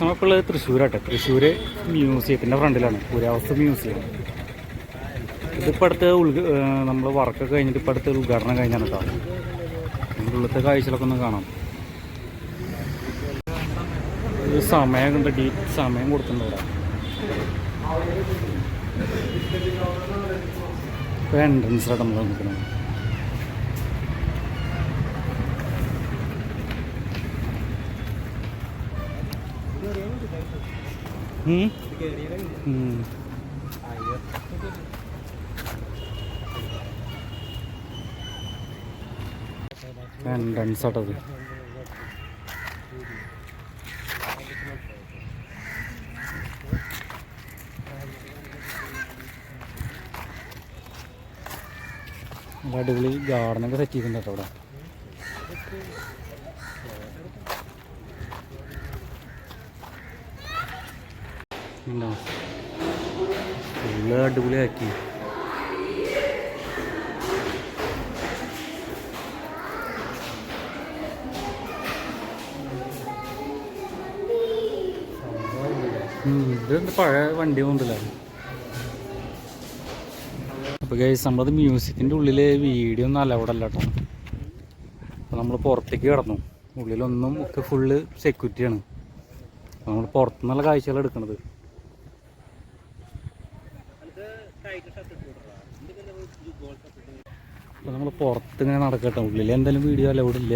നമ്മളിപ്പോൾ ഉള്ളത് തൃശ്ശൂരാട്ടെ. തൃശ്ശൂർ മ്യൂസിയത്തിന്റെ ഫ്രണ്ടിലാണ്. പുരാവസ്തു മ്യൂസിയം ഇതിപ്പോൾ അടുത്ത് ഉദ്ഘ നമ്മൾ വർക്കൊക്കെ കഴിഞ്ഞിട്ട് ഇപ്പോൾ അടുത്ത് ഉദ്ഘാടനം കഴിഞ്ഞാണ് കേട്ടോ ഉള്ളത്തെ കാഴ്ചകളൊക്കെ ഒന്ന് കാണാം. സമയം കണ്ട് ഡീ സമയം കൊടുക്കുന്നുണ്ട് ഇവിടെ. ഇപ്പോൾ ആയിട്ട് നമ്മൾ നിൽക്കുന്നത് എൻട്രൻസ് ആട്ടത് അടിപൊളി ഗാർഡനൊക്കെ സെറ്റ് ചെയ്തിട്ടുണ്ട് കേട്ടോ ഇവിടെ. ഫുള്ള് അടിപൊളിയാക്കി. ഇതെന്ത് പഴയ വണ്ടി കൊണ്ടല്ല അപ്പോൾ ഗൈസ് നമ്മളത് മ്യൂസിയത്തിന്റെ ഉള്ളിൽ വീഡിയോ ഒന്നും അലൗഡ് അല്ല കേട്ടോ. അപ്പോൾ നമ്മൾ പുറത്തേക്ക് കിടന്നു. ഉള്ളിലൊന്നും ഒക്കെ ഫുള്ള് സെക്യൂരിറ്റിയാണ് നമ്മൾ പുറത്തുനിന്നുള്ള കാഴ്ചകൾ എടുക്കണത്. അപ്പോൾ നമ്മൾ പുറത്ത് ഇങ്ങനെ നടക്കട്ടെ. ഉള്ളിൽ എന്തായാലും വീഡിയോ അലൗഡ് ഇല്ല.